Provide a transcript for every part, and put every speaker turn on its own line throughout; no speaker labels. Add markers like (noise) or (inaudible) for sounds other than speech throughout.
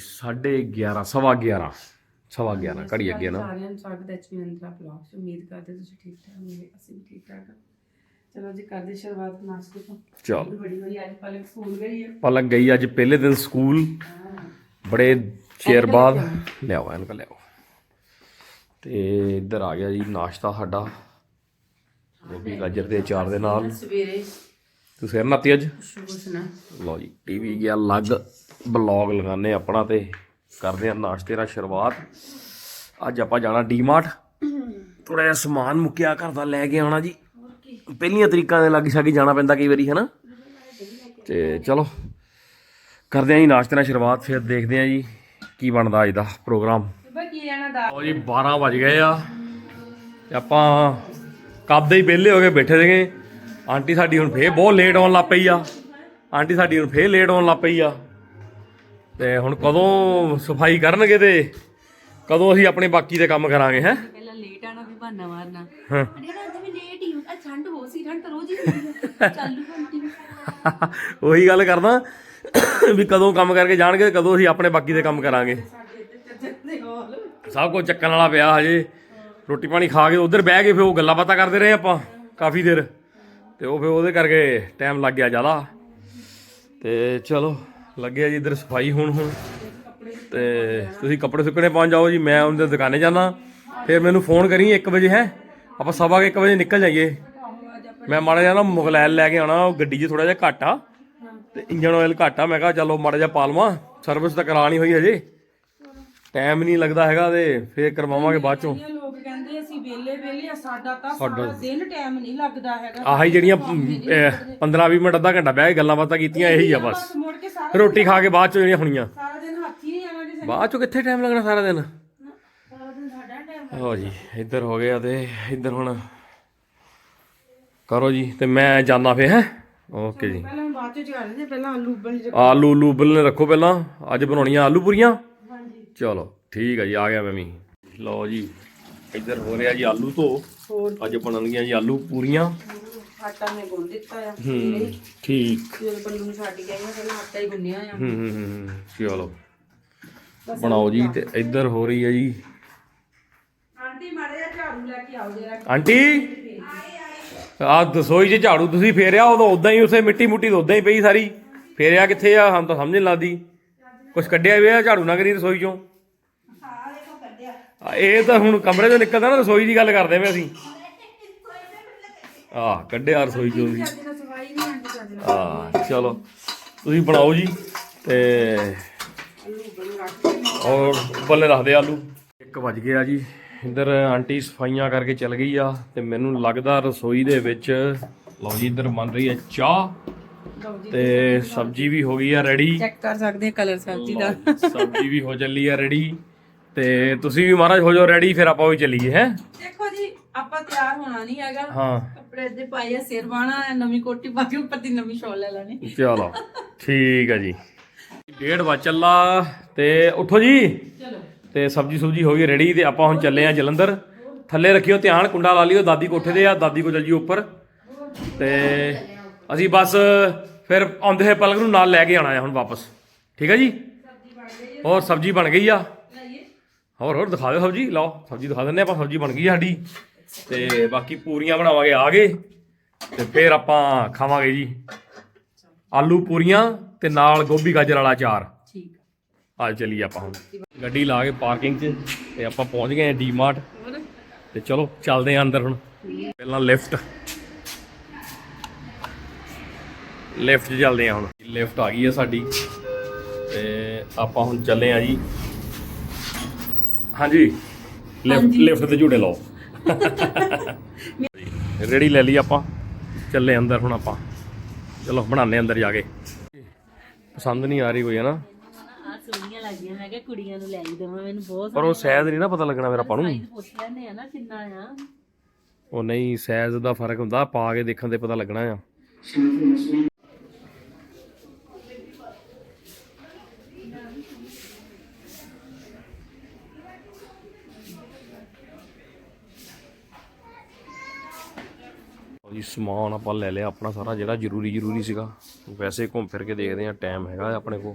ਹਾਂਜੀ ਲੋ ਜੀ 11:30 ਸਵਾ 11 ਸਵਾ 11 ਘੜੀ ਅੱਗੇ ਨਾ।
ਸਾਰਿਆਂ ਨੂੰ ਸਵਾਗਤ ਹੈ ਜੀ ਅੰਤਰਾ ਬਲੌਗ ਚ। ਉਮੀਦ ਕਰਦੇ ਤੁਸੀਂ ਠੀਕ ਠਾਕ ਹੋਵੋਗੇ ਅਸੀਂ ਵੀ ਠੀਕ ਠਾਕ ਹਾਂ। ਚਲੋ ਜੀ ਕਰਦੇ ਸ਼ੁਰੂਆਤ ਨਾਸ਼ਤੇ ਤੋਂ।
ਚਲ।
ਬੜੀ ਬੜੀ ਅੱਜ ਪਲਕ ਸਕੂਲ ਗਈ ਹੈ।
ਪਲਕ ਗਈ ਅੱਜ ਪਹਿਲੇ ਦਿਨ ਸਕੂਲ। ਬੜੇ ਚਿਰ ਬਾਅਦ। ਲਿਆਓ ਇਹਨੂੰ ਲਿਆਓ। ਤੇ ਇੱਧਰ ਆ ਗਿਆ ਜੀ ਨਾਸ਼ਤਾ ਸਾਡਾ। ਗੋਭੀ ਗਾਜਰ ਦੇ ਅਚਾਰ ਦੇ ਨਾਲ।
ਸਵੇਰੇ
ਤੂੰ ਸਿਰ ਨਾਤੀ ਅੱਜ? ਲਓ ਜੀ ਟੀਵੀ ਗਿਆ ਲੱਗ ਬਲੌਗ ਲਗਾਣੇ ਆਪਣਾ ਤੇ ਕਰਦੇ ਆ ਨਾਸ਼ਤੇ ਦਾ ਸ਼ੁਰੂਆਤ। ਅੱਜ ਆਪਾਂ ਜਾਣਾ ਡੀਮਾਰਟ ਥੋੜਾ ਜਿਹਾ ਸਮਾਨ ਮੁੱਕਿਆ ਘਰ ਦਾ ਲੈ ਕੇ ਆਉਣਾ ਜੀ। ਪਹਿਲੀਆਂ ਤਰੀਕਾਂ ਦੇ ਲੱਗ ਛਾਗੀ ਜਾਣਾ ਪੈਂਦਾ ਕਈ ਵਾਰੀ ਹਨਾ? ਤੇ ਚਲੋ ਕਰਦੇ ਆ ਜੀ ਨਾਸ਼ਤੇ ਨਾਲ ਸ਼ੁਰੂਆਤ ਫਿਰ ਦੇਖਦੇ ਆ ਜੀ ਕੀ ਬਣਦਾ ਅੱਜ ਦਾ ਪ੍ਰੋਗਰਾਮ। ਲਓ ਜੀ 12 ਵਜ ਗਏ ਆ। ਤੇ ਆਪਾਂ ਕਦ ਦੇ ਹੀ ਵਿਹਲੇ ਹੋ ਕੇ ਬੈਠੇ ਸੀਗੇ। ਆਂਟੀ ਸਾਡੀ ਹੁਣ ਫੇਰ ਬਹੁਤ ਲੇਟ ਆਉਣ ਲੱਗ ਪਈ ਆ। ਆਂਟੀ ਸਾਡੀ ਹੁਣ ਫੇਰ ਲੇਟ ਆਉਣ ਲੱਗ ਪਈ ਆ। ਤੇ ਹੁਣ ਕਦੋਂ ਸਫ਼ਾਈ ਕਰਨਗੇ ਤੇ ਕਦੋਂ ਅਸੀਂ ਆਪਣੇ ਬਾਕੀ ਦੇ ਕੰਮ ਕਰਾਂਗੇ ਹੈ?
ਪਹਿਲਾਂ ਲੇਟ ਆਣਾ ਵੀ ਬਹਾਨਾ ਮਾਰਨਾ।
ਹਾਂ।
ਅੜਿਆ ਅੱਜ ਵੀ ਲੇਟ ਹੀ ਆ ਠੰਡ ਹੋ ਸੀ ਠੰਡ ਤਾਂ ਰੋਜ਼ ਹੀ ਹੁੰਦੀ ਹੈ ਚਾਲੂ ਘੰਟੀ
ਉਹੀ ਗੱਲ ਕਰਦਾ ਵੀ ਕਦੋਂ ਕੰਮ ਕਰਕੇ ਜਾਣਗੇ ਕਦੋਂ ਅਸੀਂ ਆਪਣੇ ਬਾਕੀ ਦੇ ਕੰਮ ਕਰਾਂਗੇ। ਸਭ ਕੁਝ ਚੱਕਣ ਵਾਲਾ ਪਿਆ ਹਜੇ। ਰੋਟੀ ਪਾਣੀ ਖਾ ਕੇ ਉਧਰ ਬਹਿ ਕੇ ਫਿਰ ਉਹ ਗੱਲਾਂ ਬਾਤਾਂ ਕਰਦੇ ਰਹੇ ਆਪਾਂ ਕਾਫੀ ਦੇਰ। ਤੇ ਉਹ ਫਿਰ ਉਹਦੇ ਕਰਕੇ ਟਾਈਮ ਲੱਗ ਗਿਆ ਜ਼ਿਆਦਾ। ਤੇ ਚਲੋ ਲੱਗਿਆ ਜੀ ਇਧਰ ਸਫ਼ਾਈ ਹੁਣ ਹੁਣ। ਤੇ ਤੁਸੀਂ ਕੱਪੜੇ ਸੁੱਕਣੇ ਪਹੁੰਚ ਜਾਓ ਜੀ, ਮੈਂ ਉਹਦੇ ਦੁਕਾਨੇ ਜਾਣਾ ਫਿਰ ਮੈਨੂੰ ਫੋਨ ਕਰੀ 1 ਵਜੇ, ਹੈ। ਆਪਾਂ ਸਵਾ ਕੇ 1 ਵਜੇ ਨਿਕਲ ਜਾਈਏ। ਮੈਂ ਮਾੜਾ ਜਿਹਾ ਨਾ ਮੁਗਲੈਲ ਲੈ ਕੇ ਆਉਣਾ, ਉਹ ਗੱਡੀ 'ਚ ਥੋੜਾ ਜਿਹਾ ਘੱਟ ਆ। ਤੇ ਇੰਜਨ ਆਇਲ ਘੱਟ ਆ, ਮੈਂ ਕਿਹਾ ਚਲੋ ਮਾੜਾ ਜਿਹਾ ਪਾ ਲਵਾਂ। ਸਰਵਿਸ ਤਾਂ ਕਰਾਣੀ ਹੋਈ ਹਜੇ। ਟਾਈਮ ਨਹੀਂ ਲੱਗਦਾ ਹੈਗਾ ਤੇ ਫੇਰ ਕਰਵਾਵਾਂਗੇ ਬਾਅਦ ਚੋਂ
ਇਹ ਲੋਕ ਕਹਿੰਦੇ ਅਸੀਂ ਵੇਲੇ ਵੇਲੇ ਆ ਸਾਡਾ ਤਾਂ ਸਾਰਾ ਦਿਨ ਟਾਈਮ ਨਹੀਂ ਲੱਗਦਾ ਹੈਗਾ।
ਆਹੀ ਜਿਹੜੀਆਂ 15 20 ਮਿੰਟ ਅੱਧਾ ਘੰਟਾ ਬਹਿ ਕੇ ਗੱਲਾਂ ਬਾਤਾਂ ਕੀਤੀਆਂ ਇਹੀ ਆ ਬਸ।
ਬਸ ਮੁੜ ਕੇ ਸਾਰਾ
ਰੋਟੀ ਖਾ ਕੇ ਬਾਅਦ ਚੋਂ ਜਿਹੜੀਆਂ ਹੋਣੀਆਂ।
ਸਾਰਾ ਦਿਨ ਹੱਥ ਹੀ ਨਹੀਂ ਆਵਾਂਗੇ ਸਾਡੇ।
ਬਾਅਦ ਚੋਂ ਕਿੱਥੇ ਟਾਈਮ ਲੱਗਣਾ ਸਾਰਾ ਦਿਨ?
ਸਾਰਾ ਦਿਨ ਸਾਡਾ ਟਾਈਮ
ਹੋ ਜੀ ਇੱਧਰ ਹੋ ਗਿਆ ਤੇ ਇੱਧਰ ਹੁਣ ਕਰੋ ਜੀ ਤੇ ਮੈਂ ਜਾਣਾ ਫੇ ਹੈ? ਓਕੇ ਜੀ।
ਪਹਿਲਾਂ ਬਾਅਦ ਚ ਚਗਾ ਲੈਂਦੇ ਪਹਿਲਾਂ ਆਲੂ ਉਬਲ
ਆਲੂ ਉਲੂ ਉਬਲਨੇ ਰੱਖੋ ਪਹਿਲਾਂ ਅੱਜ ਬਣਾਉਣੀਆਂ ਆਲੂ ਪੂਰੀਆਂ।
ਹਾਂਜੀ।
ਚਲੋ ਠੀਕ ਆ ਜੀ ਆ ਗਿਆ ਮੈਂ ਵੀ। ਲਓ ਜੀ। ਇੱਧਰ ਹੋ ਰਿਹਾ ਜੀ ਆਲੂ ਧੋ।
ਹੋਰ
ਅੱਜ ਬਣਨਗੀਆਂ ਜੀ ਆਲੂ ਪੂਰੀਆਂ।
ਆਟਾ ਮੈਂ ਗੁੰਨ ਦਿੱਤਾ ਆ।
ਹੂੰ ਠੀਕ।
ਜਦੋਂ ਬੱਲੂ ਨੂੰ ਛੱਡ ਗਈ ਮੈਂ ਪਹਿਲਾਂ ਆਟਾ ਹੀ ਗੁੰਨਿਆ ਆ।
ਹੂੰ ਹੂੰ ਹੂੰ ਚਲੋ। ਬਣਾਓ ਜੀ ਤੇ ਇੱਧਰ ਹੋ ਰਹੀ ਹੈ ਜੀ।
ਆਂਟੀ ਮਾੜੇ ਜਿਹਾ ਝਾੜੂ ਲੈ ਕੇ ਆਓ ਜਰਾ।
ਆਂਟੀ? ਆ ਦਸੋਈ 'ਚ ਝਾੜੂ ਤੁਸੀਂ ਫੇਰਿਆ ਉਦੋਂ ਉਦਾਂ ਹੀ ਉਸੇ ਮਿੱਟੀ ਮੁੱਟੀ ਉਦਾਂ ਹੀ ਪਈ ਸਾਰੀ। ਫੇਰਿਆ ਕਿੱਥੇ ਆ? ਹਮ ਤਾਂ ਸਮਝ ਨਹੀਂ ਲੱਗਦੀ। ਕੁਛ ਕੱਢਿਆ ਹੋਇਆ ਝਾੜੂ ਨਾ ਕਰੀ ਰਸੋਈ 'ਚੋਂ? ਇਹ ਤਾਂ ਹੁਣ ਕਮਰੇ 'ਚੋਂ ਨਿਕਲਦਾ ਨਾ ਰਸੋਈ ਦੀ ਗੱਲ ਕਰਦੇ ਪਏ ਅਸੀਂ। ਆ ਕੱਢਿਆ ਰਸੋਈ 'ਚੋਂ ਵੀ।
ਅੱਜ ਤਾਂ ਸਫ਼ਾਈ ਨਹੀਂ ਆਂਟੀ ਚੱਜ ਨਾਲ
ਆ ਚਲੋ ਤੁਸੀਂ ਬਣਾਓ ਜੀ ਤੇ ਔਰ ਉੱਪਰਲੇ ਰੱਖਦੇ ਆਲੂ। 1 ਵਜ ਗਿਆ ਜੀ। ਇੱਧਰ ਆਂਟੀ ਸਫਾਈਆਂ ਕਰਕੇ ਚਲ ਗਈ ਆ ਤੇ ਮੈਨੂੰ ਲੱਗਦਾ ਰਸੋਈ ਦੇ ਵਿੱਚ ਲਓ ਜੀ ਇੱਧਰ ਬਣ ਰਹੀ ਹੈ ਚਾਹ।
ਜੀ
ਤੇ ਸਬਜ਼ੀ ਵੀ ਹੋ ਗਈ ਆ ਰੈਡੀ।
ਚੈੱਕ ਕਰ ਸਕਦੇ ਕਲਰ ਸਬਜ਼ੀ ਦਾ।
ਸਬਜ਼ੀ ਵੀ ਹੋ ਚੱਲੀ ਆ ਰੈਡੀ। ਤੇ ਤੁਸੀਂ ਵੀ ਮਹਾਰਾਜ ਹੋ ਜਾਓ ਰੈਡੀ ਫਿਰ ਆਪਾਂ ਵੀ ਚੱਲੀਏ ਹੈ?
ਦੇਖੋ ਜੀ ਆਪਾਂ ਤਿਆਰ ਹੋਣਾ ਨਹੀਂ ਹੈਗਾ।
ਹਾਂ।
ਕੱਪੜੇ ਦੇ ਪਾਏ ਆ ਸਿਰ ਬਾਣਾ ਹੈ ਨਵੀਂ ਕੋਟੀ ਪਾ ਕੇ ਉੱਪਰ ਦੀ ਨਵੀਂ ਸ਼ਾਲ ਲੈ ਲੈਣੀ।
ਚਲੋ ਠੀਕ ਆ ਜੀ। ਡੇਢ ਵਜ ਚੱਲਾ ਤੇ ਉੱਠੋ ਜੀ।
ਚਲੋ।
ਤੇ ਸਬਜੀ ਸੁਬਜੀ ਹੋ ਗਈ ਰੈਡੀ ਤੇ ਆਪਾਂ ਹੁਣ ਚੱਲੇ ਆ ਜਲੰਧਰ। ਥੱਲੇ ਰੱਖਿਓ ਧਿਆਨ ਕੁੰਡਾ ਲਾ ਲਿਓ ਦਾਦੀ ਕੋਠੇ ਤੇ ਆ ਦਾਦੀ ਕੋ ਚੱਲ ਜੀ ਉੱਪਰ। ਤੇ ਅਸੀਂ ਬਸ ਫਿਰ ਆਉਂਦੇ ਹੋਏ ਪਲਕ ਨੂੰ ਨਾਲ ਲੈ ਕੇ ਆਣਾ ਆ ਹੁਣ ਵਾਪਸ। ਠੀਕ ਹੈ ਜੀ? ਹੋਰ ਸਬਜੀ ਬਣ ਗਈ ਆ। ਹੋਰ ਹੋਰ ਦਿਖਾ ਦਿਓ ਸਬਜੀ। ਲਓ ਸਬਜੀ ਦਿਖਾ ਦਿੰਨੇ ਆਪਾਂ। ਸਬਜੀ ਬਣ ਗਈ ਸਾਡੀ। ਤੇ ਬਾਕੀ ਪੂਰੀਆਂ ਬਣਾਵਾਂਗੇ ਆ ਗਏ ਤੇ ਫਿਰ ਆਪਾਂ ਖਾਵਾਂਗੇ ਜੀ ਆਲੂ ਪੂਰੀਆਂ ਤੇ ਨਾਲ ਗੋਭੀ ਗਾਜਰ ਵਾਲਾ ਅਚਾਰ।
ਠੀਕ
ਆ। ਚੱਲੀਏ ਆਪਾਂ ਹੁਣ। ਗੱਡੀ ਲਾ ਕੇ ਪਾਰਕਿੰਗ 'ਚ ਤੇ ਆਪਾਂ ਪਹੁੰਚ ਗਏ ਆ ਡੀਮਾਰਟ
ਹੋਰ?
ਤੇ ਚਲੋ ਚੱਲਦੇ ਆ ਅੰਦਰ ਹੁਣ। ਪਹਿਲਾਂ ਲਿਫਟ। ਲਿਫਟ 'ਚ ਚੱਲਦੇ ਆ ਹੁਣ। ਲਿਫਟ ਆ ਗਈ ਆ ਸਾਡੀ। ਤੇ ਆਪਾਂ ਹੁਣ ਚੱਲੇ ਆ ਜੀ ਹਾਂਜੀ। ਲਿਫਟ ਲਿਫਟ ਤੇ ਝੂਟੇ ਲਾਓ। ਰੈਡੀ ਲੈ ਲਈ ਆਪਾਂ। ਚੱਲੇ ਅੰਦਰ ਹੁਣ ਆਪਾਂ। ਚਲੋ ਬਣਾਉਂਦੇ ਅੰਦਰ ਜਾ ਕੇ। ਪਸੰਦ ਨਹੀਂ ਆ ਰਹੀ ਕੋਈ ਹੈ ਨਾ
ਆ ਸੋਹਣੀਆਂ ਲੱਗਦੀਆਂ ਮੈਂ ਕਿਹਾ ਕੁੜੀਆਂ ਨੂੰ ਲੈ ਹੀ ਦੇਵਾਂ ਮੈਨੂੰ ਬਹੁਤ
ਪਰ ਉਹ ਸਹਿਜ ਨਹੀਂ ਨਾ ਪਤਾ ਲੱਗਣਾ ਫਿਰ ਆਪਾਂ ਨੂੰ।
ਸਾਈਜ਼ ਪੁੱਛ ਲੈਣੇ ਆ ਨਾ ਕਿੰਨਾ ਆ।
ਉਹ ਨਹੀਂ ਸਾਈਜ਼ ਦਾ ਫ਼ਰਕ ਹੁੰਦਾ ਪਾ ਕੇ ਦੇਖਣ ਤੇ ਪਤਾ ਲੱਗਣਾ ਆ। ਜੀ ਸਮਾਨ ਆਪਾਂ ਲੈ ਲਿਆ ਆਪਣਾ ਸਾਰਾ ਜਿਹੜਾ ਜ਼ਰੂਰੀ ਜ਼ਰੂਰੀ ਸੀਗਾ। ਵੈਸੇ ਘੁੰਮ ਫਿਰ ਕੇ ਦੇਖਦੇ ਆ ਟਾਈਮ ਹੈਗਾ ਆਪਣੇ ਕੋਲ।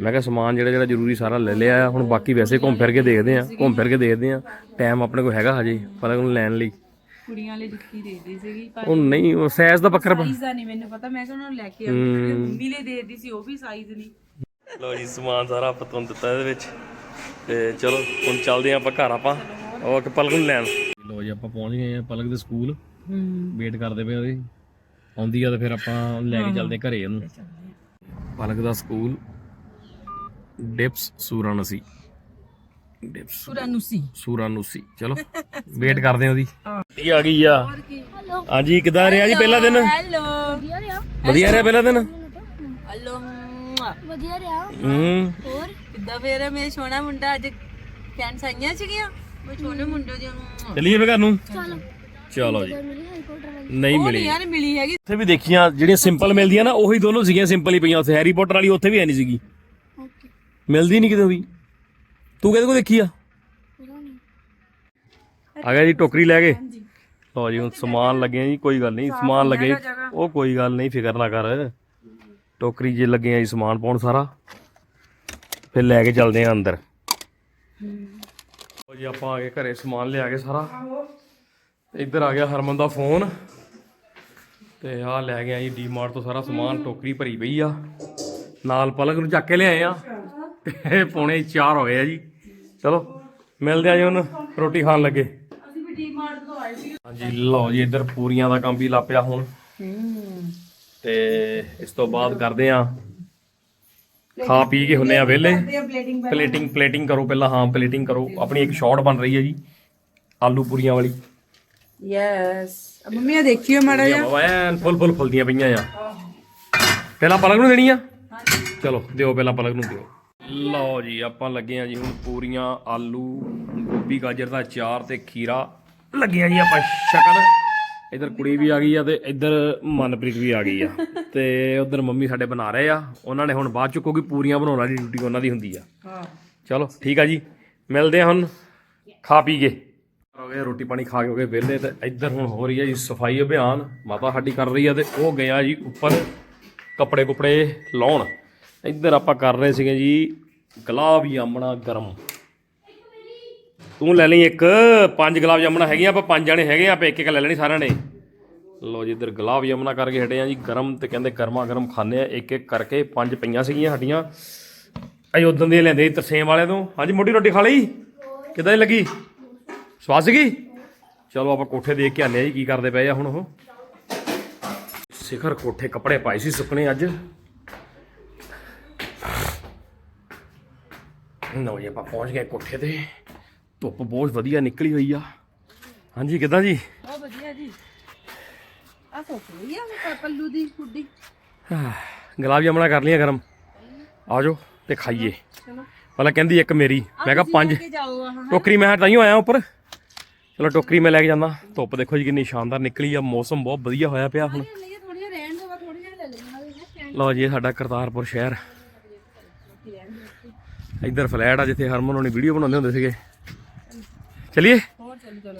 ਮੈਂ ਕਿਹਾ ਸਮਾਨ ਜਿਹੜਾ ਜਿਹੜਾ ਜ਼ਰੂਰੀ ਸਾਰਾ ਲੈ ਲਿਆ ਹੁਣ ਬਾਕੀ ਵੈਸੇ ਘੁੰਮ ਫਿਰ ਕੇ ਦੇਖਦੇ ਆ ਘੁੰਮ ਫਿਰ ਕੇ ਦੇਖਦੇ ਆ ਟਾਈਮ ਆਪਣੇ ਕੋਲ ਹੈਗਾ ਹਜੇ ਪਤਾ ਉਹਨੂੰ ਲੈਣ ਲਈ।
ਕੁੜੀਆਂ ਵਾਲੀ ਜੁੱਤੀ ਦੇਦੀ ਸੀਗੀ ਪਰ
ਉਹ ਨਹੀਂ ਉਹ ਸਾਈਜ਼ ਦਾ ਬੱਕਰਾ
ਸਾਈਜ਼ ਦਾ ਨਹੀਂ ਮੈਨੂੰ ਪਤਾ ਮੈਂ ਕਿ ਉਹਨਾਂ ਨੂੰ ਲੈ ਕੇ ਆਉਂਦੀ ਮੰਮੀ ਲਈ ਦੇਦੀ ਸੀ ਉਹ ਵੀ ਸਾਈਜ਼ ਨਹੀਂ
ਲੋ ਜੀ ਸਮਾਨ ਸਾਰਾ ਆਪਾਂ ਤੁਹਾਨੂੰ ਦਿੱਤਾ ਇਹਦੇ ਵਿੱਚ। ਤੇ ਚਲੋ ਹੁਣ ਚੱਲਦੇ ਆ ਆਪਾਂ ਘਰ ਆਪਾਂ। ਉਹ ਕਿ ਪਲਕ ਨੂੰ ਲੈਣ। ਲੋ ਜੀ ਆਪਾਂ ਪਹੁੰਚ ਗਏ ਆ ਪਲਕ ਦੇ ਸਕੂਲ ਵੇਟ ਕਰਦੇ ਪਏ ਉਹਦੀ। ਆਉਂਦੀ ਆ ਤਾਂ ਫਿਰ ਆਪਾਂ ਲੈ ਕੇ ਚੱਲਦੇ ਘਰੇ ਉਹਨੂੰ। ਪਲਕ ਦਾ ਸਕੂਲ ਡਿਪਸ ਸੂਰਾਨਸੀ। ਡਿਪਸ।
ਪੁਰਾਨੂਸੀ
ਸੂਰਾਨੂਸੀ ਚਲੋ (laughs) ਵੇਟ ਕਰਦੇ ਆ ਉਹਦੀ। ਇਹ ਆ ਗਈ ਆ। ਹਾਂਜੀ ਕਿਦਾਂ ਰਿਹਾ ਜੀ ਪਹਿਲਾ ਦਿਨ?
ਹੈਲੋ
ਵਧੀਆ ਰਿਹਾ। ਪਹਿਲਾ ਦਿਨ?
ਹੈਲੋ
ਵਧੀਆ ਰਿਹਾ।
ਹੂੰ।
ਹੋਰ?
ਕਿੱਦਾਂ ਫੇਰ ਮੇਰੇ ਸੋਹਣਾ ਮੁੰਡਾ ਅੱਜ ਫੈਨਸ ਆਈਆਂ ਸੀਗੀਆਂ। ਮੈਂ ਸੋਹਣੇ ਮੁੰਡੇ ਦੀ ਨੂੰ
ਚੱਲੀਏ ਫੇ ਘਰ ਨੂੰ?
ਚਲੋ।
ਚਲੋ ਜੀ। ਨਹੀਂ ਮਿਲੀ।
ਯਾਰ ਮਿਲੀ ਹੈਗੀ।
ਉੱਥੇ ਵੀ ਦੇਖੀਆਂ ਜਿਹੜੀਆਂ ਸਿੰਪਲ ਮਿਲਦੀਆਂ ਨਾ ਉਹੀ ਦੋਨੋਂ ਸੀਗੀਆਂ ਸਿੰਪਲ ਹੀ ਪਈਆਂ ਉੱਥੇ। ਹੈਰੀ ਪੋਟਰ ਵਾਲੀ ਉੱਥੇ ਵੀ ਹੈ ਨਹੀਂ ਸੀਗੀ। ਮਿਲਦੀ ਨਹੀਂ ਕਿਤੇ ਵੀ। ਤੂੰ ਕਿਹਦੇ ਕੋ ਦੇਖੀ ਆ? ਆ ਗਿਆ ਜੀ ਟੋਕਰੀ ਲੈ ਕੇ। ਲਓ ਜੀ ਹੁਣ ਸਮਾਨ ਲੱਗੇ ਜੀ ਕੋਈ ਗੱਲ ਨਹੀਂ ਸਮਾਨ ਲੱਗੇ। ਉਹ ਕੋਈ ਗੱਲ ਨਹੀਂ ਫਿਕਰ ਨਾ ਕਰ। ਟੋਕਰੀ ਜੇ ਲੱਗੇ ਆ ਜੀ ਸਮਾਨ ਪਾਉਣ ਸਾਰਾ। ਫਿਰ ਲੈ ਕੇ ਚੱਲਦੇ ਆ ਅੰਦਰ। ਜੀ ਆਪਾਂ ਆ ਗਏ ਘਰੇ ਸਮਾਨ ਲਿਆ ਕੇ ਸਾਰਾ। ਇੱਧਰ ਆ ਗਿਆ ਹਰਮਨ ਦਾ ਫੋਨ। ਤੇ ਆ ਲੈ ਗਿਆ ਜੀ ਡੀਮਾਰਟ ਤੋਂ ਸਾਰਾ ਸਮਾਨ ਟੋਕਰੀ ਭਰੀ ਪਈ ਆ। ਨਾਲ ਪਲਕ ਨੂੰ ਚੱਕ ਕੇ ਲਿਆਏ ਆ। ਤੇ ਪੌਣੇ 4 ਹੋ ਗਏ ਆ ਜੀ। ਚਲੋ ਮਿਲਦੇ ਆ ਜੀ ਹੁਣ ਰੋਟੀ ਖਾਣ ਲੱਗੇ।
ਅਸੀਂ ਵੀ ਡੀਮਾਰਟ ਤੋਂ ਆਏ ਸੀ।
ਹਾਂਜੀ ਲਓ ਜੀ ਇੱਧਰ ਪੂਰੀਆਂ ਦਾ ਕੰਮ ਵੀ ਲਾਪਿਆ ਹੁਣ। ਤੇ ਇਸ ਤੋਂ ਬਾਅਦ ਕਰਦੇ ਆ ਖਾ ਪੀ ਕੇ ਹੁੰਨੇ ਆ ਵਿਹਲੇ। ਪਲੇਟਿੰਗ ਪਲੇਟਿੰਗ ਕਰੋ ਪਹਿਲਾਂ ਹਾਂ ਪਲੇਟਿੰਗ ਕਰੋ। ਆਪਣੀ ਇੱਕ ਸ਼ਾਰਟ ਬਣ ਰਹੀ ਹੈ ਜੀ ਆਲੂ ਪੂਰੀਆਂ ਵਾਲੀ।
ਯੈਸ ਮੰਮੀ ਆ ਦੇਖਿਓ ਮਾੜਾ
ਬਾਬਾ ਐਨ ਫੁੱਲ ਫੁੱਲ ਫੁੱਲਦੀਆਂ ਪਈਆਂ ਆ। ਪਹਿਲਾਂ ਪਲਕ ਨੂੰ ਦੇਣੀ ਆ? ਚਲੋ ਦਿਓ ਪਹਿਲਾਂ ਪਲਕ ਨੂੰ ਦਿਓ। ਲਓ ਜੀ ਆਪਾਂ ਲੱਗੇ ਆ ਜੀ ਹੁਣ ਪੂਰੀਆਂ ਆਲੂ ਗੋਭੀ ਗਾਜਰ ਦਾ ਅਚਾਰ ਤੇ ਖੀਰਾ। ਲੱਗੇ ਆ ਜੀ ਆਪਾਂ ਸ਼ਕਲ। ਇਧਰ ਕੁੜੀ ਵੀ ਆ ਗਈ ਆ ਤੇ ਇਧਰ ਮਨਪ੍ਰੀਤ ਵੀ ਆ ਗਈ ਆ। (laughs) ਤੇ ਉਧਰ ਮੰਮੀ ਸਾਡੇ ਬਣਾ ਰਹੇ ਆ। ਉਹਨਾਂ ਨੇ ਹੁਣ ਬਾਅਦ ਚ ਕਿਉਂਕਿ ਪੂਰੀਆਂ ਬਣਾਉਣ ਵਾਲੀ ਡਿਊਟੀ ਉਹਨਾਂ ਦੀ ਹੁੰਦੀ ਆ।
ਹਾਂ।
ਚਲੋ ਠੀਕ ਆ ਜੀ। ਮਿਲਦੇ ਆ ਹੁਣ ਖਾ ਪੀ ਕੇ। ਹੋ ਗਏ ਰੋਟੀ ਪਾਣੀ ਖਾ ਕੇ ਹੋ ਗਏ ਵਿਹਲੇ ਤੇ ਇੱਧਰ ਹੁਣ ਹੋ ਰਹੀ ਹੈ ਜੀ ਸਫ਼ਾਈ ਅਭਿਆਨ। ਮਾਤਾ ਸਾਡੀ ਕਰ ਰਹੀ ਆ ਤੇ ਉਹ ਗਿਆ ਜੀ ਉੱਪਰ ਕੱਪੜੇ ਕੁਪੜੇ ਲਾਉਣ। ਇੱਧਰ ਆਪਾਂ ਕਰ ਰਹੇ ਸੀਗੇ ਜੀ ਗੁਲਾਬ ਜਾਮਣਾ ਗਰਮ। ਤੂੰ ਲੈ ਲਈ ਇੱਕ, ਪੰਜ ਗੁਲਾਬ ਜਾਮਣਾ ਹੈਗੀਆਂ, ਆਪਾਂ ਪੰਜ ਜਾਣੇ ਹੈਗੇ ਆ, ਆਪਾਂ ਇੱਕ ਇੱਕ ਲੈ ਲੈਣੀ ਸਾਰਿਆਂ ਨੇ। ਲੋ ਜੀ, ਇੱਧਰ ਗੁਲਾਬ ਜਾਮਣਾ ਕਰਕੇ ਹਟੇ ਆ ਜੀ, ਗਰਮ ਤੇ ਕਹਿੰਦੇ ਗਰਮਾ ਗਰਮ ਖਾਣੇ ਆ ਇੱਕ ਇੱਕ ਕਰਕੇ ਪੰਜ ਪਈਆਂ ਸੀਗੀਆਂ ਸਾਡੀਆਂ ਅਈ ਉਦੋਂ ਦੇ ਲੈਂਦੇ ਸੀ ਤਰਸੇਮ ਵਾਲਿਆਂ ਤੋਂ। ਹਾਂਜੀ, ਮੋਟੀ ਰੋਟੀ ਖਾ ਲਈ? ਕਿਦਾਂ ਦੀ ਲੱਗੀ? ਸਵਾਦ ਸੀਗੀ? ਚਲੋ ਆਪਾਂ ਕੋਠੇ ਦੇਖ ਕੇ ਆਨੇ ਆ ਜੀ, ਕੀ ਕਰਦੇ ਪਏ ਆ ਹੁਣ ਉਹ। ਸਿਖਰ ਕੋਠੇ ਕੱਪੜੇ ਪਾਏ ਸੀ ਸੁੱਕਣੇ ਅੱਜ। ਲਓ ਜੀ, ਆਪਾਂ ਪਹੁੰਚ ਗਏ ਕੋਠੇ ਤੇ। ਧੁੱਪ ਬਹੁਤ ਵਧੀਆ ਨਿਕਲੀ ਹੋਈ ਆ। ਹਾਂਜੀ ਕਿਦਾਂ ਜੀ?
ਬਹੁਤ ਵਧੀਆ ਜੀ। ਆ ਸੋਚ ਆ ਪੱਲੂ ਦੀ ਕੁੱਡੀ।
ਗੁਲਾਬ ਜਾਮਣਾ ਕਰ ਲਈਆਂ ਗਰਮ। ਆ ਜਾਓ ਤੇ ਖਾਈਏ। ਪਹਿਲਾਂ ਕਹਿੰਦੀ ਇੱਕ ਮੇਰੀ। ਮੈਂ ਕਿਹਾ ਪੰਜ। ਟੋਕਰੀ ਮੈਂ ਤਾਂ ਹੀ ਆਇਆ ਉੱਪਰ। ਚਲੋ ਟੋਕਰੀ ਮੈਂ ਲੈ ਕੇ ਜਾਂਦਾ। ਧੁੱਪ ਦੇਖੋ ਜੀ ਕਿੰਨੀ ਸ਼ਾਨਦਾਰ ਨਿਕਲੀ ਆ। ਮੌਸਮ ਬਹੁਤ ਵਧੀਆ ਹੋਇਆ ਪਿਆ ਹੁਣ। ਲਓ ਜੀ ਇਹ ਸਾਡਾ ਕਰਤਾਰਪੁਰ ਸ਼ਹਿਰ। ਇੱਧਰ ਫਲੈਟ ਆ ਜਿੱਥੇ ਹਰਮਨ ਹੋਣੀ ਵੀਡੀਓ ਬਣਾਉਂਦੇ ਹੁੰਦੇ ਸੀਗੇ। ਚਲਿਏ?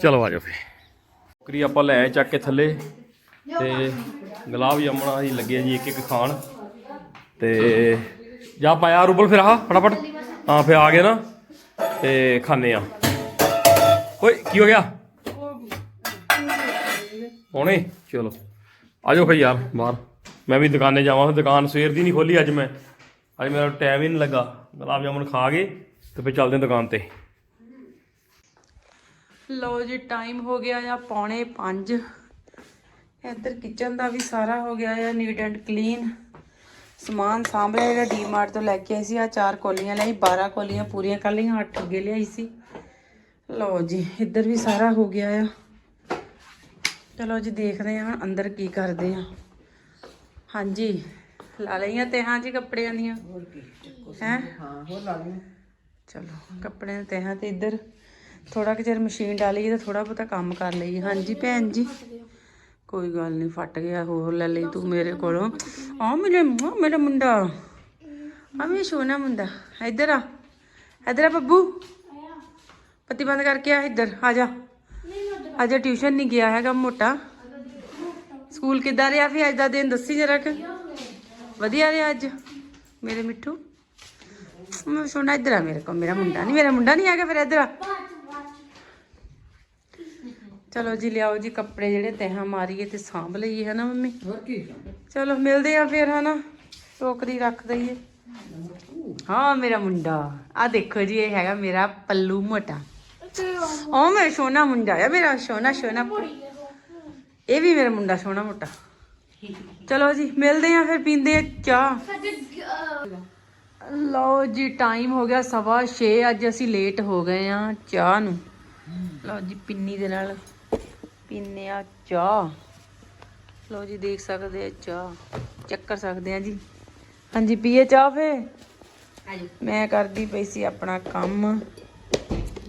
ਚਲੋ ਆ ਜਾਓ ਫੇ ਟੋਕਰੀ ਆਪਾਂ ਲੈ ਚੱਕ ਕੇ ਥੱਲੇ ਤੇ ਗੁਲਾਬ ਜਾਮਣਾ ਜੀ ਲੱਗੇ ਜੀ ਇੱਕ ਇੱਕ ਖਾਣ। ਤੇ ਜਾ ਪਾਇਆ ਰੂਬਲ ਫਿਰ ਆਹ ਫਟਾਫਟ। ਹਾਂ ਫੇ ਆ ਗਏ ਨਾ। ਤੇ ਖਾਣੇ ਆ। ਓਏ ਕੀ ਹੋ ਗਿਆ? ਹੁਣੇ? ਚਲੋ। ਆ ਜਾਓ ਫੇ ਯਾਰ ਬਾਹਰ। ਮੈਂ ਵੀ ਦੁਕਾਨੇ ਜਾਵਾਂ ਦੁਕਾਨ ਸਵੇਰ ਦੀ ਨਹੀਂ ਖੋਲੀ ਅੱਜ ਮੈਂ। ਅੱਜ ਮੇਰਾ ਟਾਈਮ ਹੀ ਨਹੀਂ ਲੱਗਾ। ਗੁਲਾਬ ਜਾਮੁਨ ਖਾ ਕੇ ਤੇ ਫੇ ਚੱਲਦੇ ਹਾਂ ਦੁਕਾਨ ਤੇ।
ਲਓ ਜੀ ਟਾਈਮ ਹੋ ਗਿਆ ਆ ਪੌਣੇ 5 ਇੱਧਰ ਕਿਚਨ ਦਾ ਵੀ ਸਾਰਾ ਹੋ ਗਿਆ ਆ ਨੀਟ ਐਂਡ ਕਲੀਨ ਸਮਾਨ ਸਾਂਭਲਿਆ ਜਿਹੜਾ ਡੀਮਾਰਟ ਤੋਂ ਲੈ ਕੇ ਆਈ ਸੀ ਆ ਚਾਰ ਕੋਲੀਆਂ ਲਈ 12 ਕੋਲੀਆਂ ਪੂਰੀਆਂ ਕਰ ਲਈਆਂ 8 ਅੱਗੇ ਲਿਆਈ ਸੀ। ਲਓ ਜੀ ਇੱਧਰ ਵੀ ਸਾਰਾ ਹੋ ਗਿਆ ਆ। ਚਲੋ ਜੀ ਦੇਖਦੇ ਹਾਂ ਅੰਦਰ ਕੀ ਕਰਦੇ ਆ। ਹਾਂਜੀ ਲਾ ਲਈਆਂ ਤੇ ਹਾਂ ਜੀ ਕੱਪੜਿਆਂ ਦੀਆਂ। ਹੋਰ ਕੀ ਹੈ? ਹਾਂ ਹੋਰ ਲਾ ਲਈਆਂ ਚਲੋ ਕੱਪੜਿਆਂ ਤੇ ਹਾਂ ਤੇ ਇੱਧਰ। ਥੋੜਾ ਕਿ ਚਿਰ ਮਸ਼ੀਨ ਡਾਲੀ ਤਾਂ ਥੋੜਾ ਬਹੁਤਾ ਕੰਮ ਕਰ ਲਈ ਹਾਂਜੀ ਭੈਣ ਜੀ। ਕੋਈ ਗੱਲ ਨਹੀਂ, ਫਟ ਗਿਆ ਹੋਰ ਲੈ ਲਈ ਤੂੰ ਮੇਰੇ ਕੋਲੋਂ। ਆ ਮੇਰੇ ਆਹ ਮੇਰਾ ਮੁੰਡਾ। ਆ ਮੇਰਾ ਸੋਹਣਾ ਮੁੰਡਾ। ਇੱਧਰ ਆ। ਇੱਧਰ ਆ ਬੱਬੂ। ਪੱਤੀ ਬੰਦ ਕਰਕੇ ਆ ਇੱਧਰ। ਆ ਜਾ। ਅੱਜ ਟਿਊਸ਼ਨ ਨਹੀਂ ਗਿਆ ਹੈਗਾ ਮੋਟਾ। ਸਕੂਲ ਕਿੱਦਾਂ ਰਿਹਾ ਫਿਰ? ਅੱਜ ਦਾ ਦਿਨ ਦੱਸੀ ਜਰਾ ਕਿ। ਵਧੀਆ ਰਿਹਾ ਅੱਜ, ਮੇਰੇ ਮਿੱਠੂ। ਮੈਂ ਸੋਨਾ ਇੱਧਰ ਆ ਮੇਰੇ ਕੋਲ। ਮੇਰਾ ਮੁੰਡਾ ਨਹੀਂ ਮੇਰਾ ਮੁੰਡਾ ਨਹੀਂ ਹੈਗਾ ਫਿਰ ਇੱਧਰ ਆ। ਚਲੋ ਜੀ ਲਿਆਓ ਜੀ ਕੱਪੜੇ ਜਿਹੜੇ ਤਹਾਂ ਮਾਰੀਏ ਤੇ ਸਾਂਭ ਲਈਏ ਹਨਾ ਮੰਮੀ?
ਹੋਰ ਕੀ?
ਚਲੋ ਮਿਲਦੇ ਆ ਫਿਰ ਹਨਾ? ਟੋਕਰੀ ਰੱਖ ਦਈਏ। ਹਾਂ ਮੇਰਾ ਮੁੰਡਾ। ਆ ਦੇਖੋ ਜੀ ਇਹ ਹੈਗਾ ਮੇਰਾ ਪੱਲੂ ਮੋਟਾ। ਉਹ ਮੇਰਾ ਸੋਨਾ ਮੁੰਡਾ ਆ ਮੇਰਾ ਸੋਨਾ ਸੋਨਾ ਇਹ ਵੀ ਮੇਰਾ ਮੁੰਡਾ ਸੋਨਾ ਮੋਟਾ। ਚਲੋ ਜੀ ਮਿਲਦੇ ਆ ਫਿਰ ਪੀਂਦੇ ਆ ਚਾਹ। ਲਓ ਜੀ ਟਾਈਮ ਹੋ ਗਿਆ ਸਵਾ 6 ਅੱਜ ਅਸੀਂ ਲੇਟ ਹੋ ਗਏ ਆ ਚਾਹ ਨੂੰ। ਲਓ ਜੀ ਪਿੰਨੀ ਦੇ ਨਾਲ। ਪੀਨੇ ਆ ਚਾਹ। ਲਓ ਜੀ ਦੇਖ ਸਕਦੇ ਆ ਚਾਹ। ਚੈੱਕ ਕਰ ਸਕਦੇ ਆ ਜੀ। ਹਾਂਜੀ ਪੀਏ ਚਾਹ ਫੇ ਮੈਂ ਕਰਦੀ ਪਈ ਸੀ ਆਪਣਾ ਕੰਮ।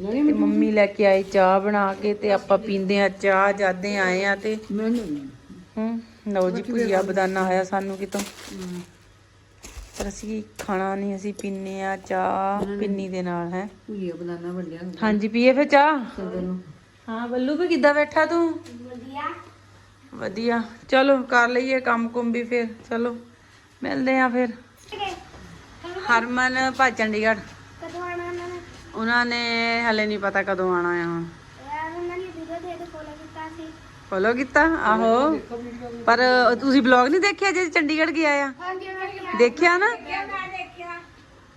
ਤੇ ਮੰਮੀ ਲੈ ਕੇ ਆਈ ਚਾਹ ਬਣਾ ਕੇ ਤੇ ਆਪਾਂ ਪੀਂਦੇ ਆ ਚਾਹ ਜਾਦੇ ਆਏ ਆ ਤੇ। ਹੂੰ ਲਓ ਜੀ ਭੁਜੀਆ ਬਦਾਨਾ ਹੋਇਆ ਸਾਨੂੰ ਕਿਤੋਂ। ਪਰ ਅਸੀਂ ਖਾਣਾ ਨਹੀਂ ਅਸੀਂ ਪੀਨੇ ਆ ਚਾਹ ਪਿੰਨੀ ਦੇ ਨਾਲ ਹੈ।
ਭੁਜੀਆ ਬਨਾਨਾ ਵੱਡਿਆ
ਹਾਂਜੀ ਪੀਏ ਫੇ ਚਾਹ? ਹਾਂ ਬੱਲੂ ਵੀ ਕਿੱਦਾਂ ਬੈਠਾ ਤੂੰ? ਵਧੀਆ। ਚਲੋ ਕਰ ਲਈਏ ਕੰਮ ਕੁੰਮ ਵੀ ਫਿਰ। ਚਲੋ ਮਿਲਦੇ ਆ ਫਿਰ। ਹਰਮਨ ਭਾ ਚੰਡੀਗੜ੍ਹ।
ਕਦੋਂ ਆਣਾ ਉਹਨਾਂ ਨੇ?
ਉਹਨਾਂ ਨੇ ਹਲੇ ਨਹੀਂ ਪਤਾ ਕਦੋਂ ਆਣਾ ਆ ਹੁਣ।
ਯਾਰ ਉਹਨਾਂ ਨੇ ਵੀਡੀਓ ਦੇ ਕੇ ਫੋਲੋ ਕੀਤਾ ਸੀ।
ਫੋਲੋ ਕੀਤਾ? ਆਹੋ। ਪਰ ਤੁਸੀਂ ਬਲੌਗ ਨਹੀਂ ਦੇਖਿਆ ਜੇ ਚੰਡੀਗੜ੍ਹ ਗਿਆ ਆ? ਦੇਖਿਆ। ਨਾ?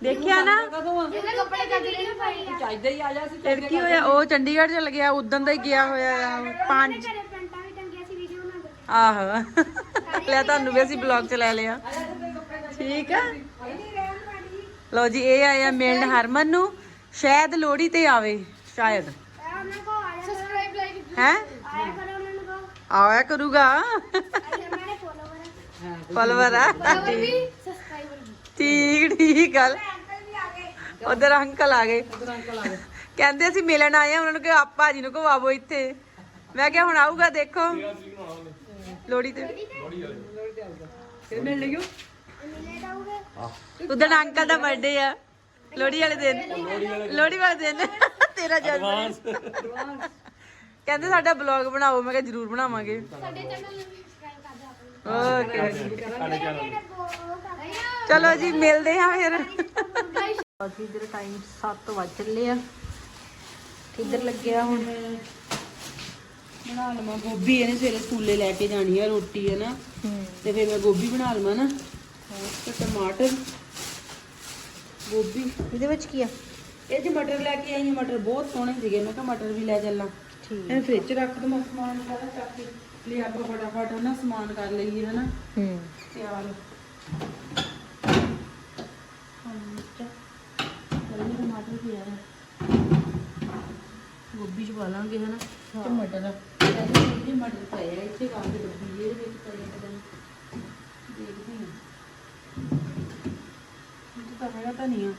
ਦੇਖਿਆ
ਨਾ?
ਜਿਹਨੇ ਕੱਪੜੇ ਚੱਜ ਨਹੀਂ ਪਾਈ ਆ।
ਚਾਹੀਦਾ ਹੀ ਆ ਜਾ ਸੀ
ਫਿਰ ਕੀ ਹੋਇਆ? ਉਹ ਚੰਡੀਗੜ੍ਹ ਚਲ ਗਿਆ ਉਦੋਂ ਦਾ ਹੀ ਗਿਆ ਹੋਇਆ ਆ ਪੰਜ।
ਘਰੇ ਪੈਂਟਾਂ ਵੀ ਟੰਗੀਆਂ ਸੀ ਵੀਡੀਓ ਬਣਾ ਕੇ।
ਆਹੋ। ਲੈ ਤੁਹਾਨੂੰ ਵੀ ਅਸੀਂ ਬਲੌਗ ਚ ਲੈ ਲਿਆ। ਠੀਕ ਆ? ਲਓ ਜੀ ਇਹ ਆਇਆ ਮਿਲਣ ਹਰਮਨ ਨੂੰ। ਸ਼ਾਇਦ ਲੋਹੜੀ ਤੇ ਆਵੇ ਸ਼ਾਇਦ।
ਆ ਉਹਨਾਂ ਕੋ ਆ ਜਾ ਸਬਸਕ੍ਰਾਈਬ ਲਾਈਕ
ਹੈ?
ਆਇਆ ਕਰੋ ਉਹਨਾਂ ਨੂੰ ਕਹੋ।
ਆਇਆ ਕਰੂਗਾ।
ਉਹਨਾਂ ਨੇ ਫੋਲੋਵਰ
ਫਲਵਰ ਆ। ਠੀਕ ਠੀਕ ਗੱਲ।
ਅੰਕਲ ਵੀ ਆ ਗਏ।
ਉਧਰ ਅੰਕਲ ਆ ਗਏ। ਕਹਿੰਦੇ ਅਸੀਂ ਮਿਲਣ ਆਏ ਆ ਉਹਨਾਂ ਨੂੰ ਕਿ ਆਪ ਭਾਜੀ ਨੂੰ ਕਵਾਵੋ ਇੱਥੇ। ਮੈਂ ਕਿਹਾ ਹੁਣ ਆਊਗਾ ਦੇਖੋ। ਲੋਹੜੀ ਤੇ।
ਫਿਰ ਮਿਲ ਲਿਓ
ਮਿਲੇ ਜਾਓਗੇ
ਉਦੋਂ ਅੰਕਲ ਦਾ ਬਰਥਡੇ ਆ। ਲੋਹੜੀ ਵਾਲੇ ਦਿਨ। ਲੋਹੜੀ ਵਾਲੇ ਦਿਨ। ਤੇਰਾ ਜਨਮ ਕਹਿੰਦੇ ਸਾਡਾ ਬਲੌਗ ਬਣਾਓ। ਮੈਂ ਕਿਹਾ ਜਰੂਰ ਬਣਾਵਾਂਗੇ।
ਸਾਡੇ ਚੈਨਲ ਨੂੰ ਵੀ ਸਬਸਕ੍ਰਾਈਬ ਕਰ ਦਿਓ
ਓਕੇ ਚਲੋ ਜੀ ਮਿਲਦੇ ਆ ਫਿਰ।
ਅਸੀਂ ਇਧਰ ਟਾਈਮ 7 ਵਜ ਚੱਲੇ ਆ। ਇੱਧਰ ਲੱਗਿਆ ਹੁਣ?
ਬਣਾ ਲਵਾਂ। ਗੋਭੀ ਇਹਨੇ ਸਵੇਰੇ ਸਕੂਲੇ ਲੈ ਕੇ ਜਾਣੀ ਆ ਰੋਟੀ ਹੈ ਨਾ? ਤੇ ਫਿਰ ਮੈਂ ਗੋਭੀ ਬਣਾ ਲਵਾਂ ਨਾ। ਤੇ ਟਮਾਟਰ। ਗੋਭੀ।
ਇਹਦੇ ਵਿੱਚ ਕੀ ਆ?
ਇਹ ਜੀ ਮਟਰ ਲੈ ਕੇ ਆਈ ਮਟਰ ਬਹੁਤ ਸੋਹਣੇ ਸੀਗੇ। ਮੈਂ ਕਿਹਾ ਮਟਰ ਵੀ ਲੈ ਚੱਲਾਂ।
ਠੀਕ।
ਇਹ ਫ੍ਰਿਜ 'ਚ ਰੱਖ ਦਵਾਂ ਸਮਾਨ ਸਾਰਾ ਚੱਕ ਕੇ। ਲਈ ਆਪਾਂ ਫਟਾਫਟ ਨਾ ਸਮਾਨ ਕਰ ਲਈਏ ਹਨਾ।
ਹੂੰ।
ਤਿਆਰ। ਟਮਾਟਰ ਵੀ ਆ। ਗੋਭੀ ਚ ਪਾ ਲਾਂਗੇ ਹਨਾ। ਤੇ ਮਟਰ। ਇਹ ਮਟਰ ਪਏ ਆ ਇੱਥੇ ਕਾਹ ਦੇ ਡੱਬੀ ਇਹਦੇ ਵਿੱਚ ਪਏ ਆ ਪਤਾ ਨਹੀਂ ਦੇਖਦੇ ਹਾਂ ਇਹ ਤਾਂ ਹੈਗਾ ਧਨੀਆ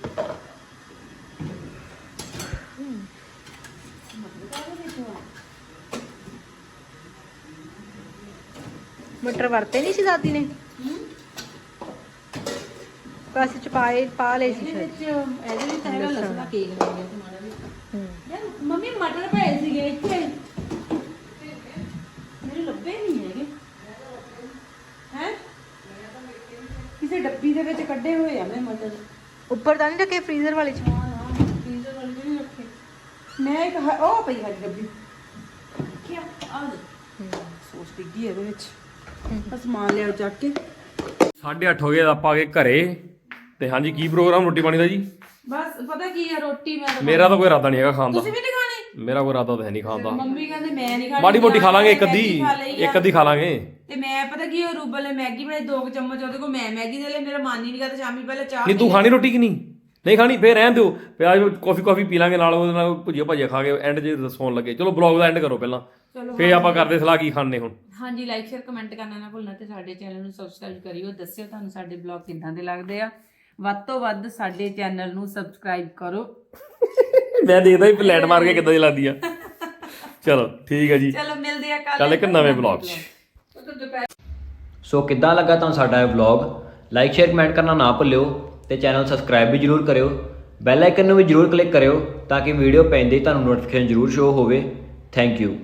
ਮਟਰ ਵਰਤੇ ਨਹੀਂ ਸੀ ਦਾਦੀ ਨੇ? ਕਾਸੇ ਚ ਪਾਏ ਪਾ ਲਏ ਸੀ
ਇਹਦੇ ਵਿੱਚ ਇਹਦੇ ਵਿੱਚ ਹੈਗਾ ਲਸਣ ਦਾ ਕੇਕ ਲੱਗ ਗਿਆ ਟਮਾਟਰ ਵੀ
ਹੂੰ।
ਯਾਰ ਮੰਮੀ ਮਟਰ ਪਏ ਸੀਗੇ ਇੱਥੇ। ਮੇਰੇ ਲੱਭੇ ਨਹੀਂ ਹੈਗੇ। ਹੈ? ਕਿਸੇ ਡੱਬੀ ਦੇ ਵਿੱਚ ਕੱਢੇ ਹੋਏ ਆ ਮੈਂ ਮਟਰ।
ਉੱਪਰ ਤਾਂ ਨਹੀਂ ਰੱਖੇ ਫ੍ਰੀਜ਼ਰ ਵਾਲੇ ਚ?
ਹਾਂ ਫ੍ਰੀਜ਼ਰ ਵਾਲੇ ਚ ਨਹੀਂ ਰੱਖੇ। ਮੈਂ ਇੱਕ ਹ- ਉਹ ਪਈ ਹੈ ਡੱਬੀ। ਕੀ ਆ ਆ ਸੋਸ ਡਿੱਗੀ ਇਹਦੇ ਵਿੱਚ। ਬਸ ਸਮਾਨ ਲਿਆਓ ਚੱਕ ਕੇ।
8:30 ਹੋ ਗਏ ਆਪਾਂ ਆ ਗਏ ਘਰੇ। ਤੇ ਹਾਂਜੀ ਕੀ ਪ੍ਰੋਗਰਾਮ ਰੋਟੀ ਪਾਣੀ ਦਾ ਜੀ?
ਬਸ ਪਤਾ ਕੀ ਆ ਰੋਟੀ ਮੈਂ ਤਾਂ-
ਮੇਰਾ ਤਾਂ ਕੋਈ ਇਰਾਦਾ ਨਹੀਂ ਹੈਗਾ ਖਾਣ ਦਾ।
ਤੁਸੀਂ ਵੀ ਨਹੀਂ ਖਾਣੀ?
ਮੇਰਾ ਕੋਈ ਇਰਾਦਾ ਤਾਂ ਹੈ ਨਹੀਂ ਖਾਣ ਦਾ।
ਮੰਮੀ ਕਹਿੰਦੇ ਮੈਂ ਨਹੀਂ ਖਾਣੀ
ਮਾੜੀ ਮੋਟੀ ਖਾ ਲਾਂਗੇ ਇੱਕ ਅੱਧੀ। ਇੱਕ ਅੱਧੀ ਖਾ ਲਾਂਗੇ।
ਤੇ ਮੈਂ ਪਤਾ ਕੀ ਉਹ ਰੂਬਲ ਨੇ ਮੈਗੀ ਬਣਾਈ ਦੋ ਕੁ ਚਮਚ ਉਹਦੇ ਕੋਲ ਮੈਂ ਮੈਗੀ ਦੇ ਲਈ ਮੇਰਾ ਮਨ ਹੀ ਨਹੀਂ ਕਰਦਾ ਸ਼ਾਮੀ ਪਹਿਲਾਂ ਚਾਹ
ਨਹੀਂ ਤੂੰ ਖਾਣੀ ਰੋਟੀ ਕਿ ਨਹੀਂ? ਨਹੀਂ ਖਾਣੀ ਫੇਰ ਰਹਿਣ ਦਿਓ। ਪਿਆਜ ਕਾਫੀ ਕਾਫੀ ਪੀ ਲਾਂਗੇ ਨਾਲ ਉਹਦੇ ਨਾਲ ਭੁਜੀਆ ਭਾਜੀਆ ਖਾ ਕੇ ਐਂਡ 'ਚ ਦੱਸਣ ਲੱਗੇ। ਚਲੋ ਬਲੌਗ ਦਾ ਐਂਡ ਕਰੋ ਪਹਿਲਾਂ। ਫੇਰ ਆਪਾਂ ਕਰਦੇ ਸਲਾਹ ਕੀ ਖਾਣੇ ਹੁਣ।
ਹਾਂਜੀ ਲਾਈਕ ਸ਼ੇਅਰ ਕਮੈਂਟ ਕਰਨਾ ਨਾ ਭੁੱਲਣਾ ਤੇ ਸਾਡੇ ਚੈਨਲ ਨੂੰ ਸਬਸਕ੍ਰਾਈਬ ਕਰਿਓ। ਦੱਸਿਓ ਤੁਹਾਨੂੰ ਸਾਡੇ ਬਲੌਗ ਕਿੱਦਾਂ ਦੇ ਲੱਗਦੇ ਆ। ਵੱਧ ਤੋਂ ਵੱਧ ਸਾਡੇ ਚੈਨਲ ਨੂੰ ਸਬਸਕ੍ਰਾਈਬ ਕਰੋ।
ਮੈਂ ਦੇਖਦਾ ਹੀ ਪਲੇਟ ਮਾਰ ਕੇ ਕਿੱਦਾਂ ਦੀ ਲੱਗਦੀ ਆ। ਚਲੋ ਠੀਕ ਹੈ ਜੀ।
ਚਲੋ ਮਿਲਦੇ ਆ ਕੱਲ
ਕੱਲ ਇੱਕ ਨਵੇਂ ਬਲੌਗ 'ਚ।
ਸੋ ਕਿੱਦਾਂ ਲੱਗਾ ਤੁਹਾਨੂੰ ਸਾਡਾ ਇਹ ਵਲੌਗ ਲਾਈਕ ਸ਼ੇਅਰ ਕਮੈਂਟ ਕਰਨਾ ਨਾ ਭੁੱਲਿਓ ਤੇ ਚੈਨਲ ਸਬਸਕ੍ਰਾਈਬ ਵੀ ਜਰੂਰ ਕਰਿਓ। ਬੈਲ ਆਈਕਨ ਨੂੰ ਵੀ ਜਰੂਰ ਕਲਿੱਕ ਕਰਿਓ ਤਾਂ ਕਿ ਵੀਡੀਓ ਪੈਂਦੇ ਹੀ ਤੁਹਾਨੂੰ ਨੋਟੀਫਿਕੇਸ਼ਨ ਜਰੂਰ ਸ਼ੋ ਹੋਵੇ। Thank you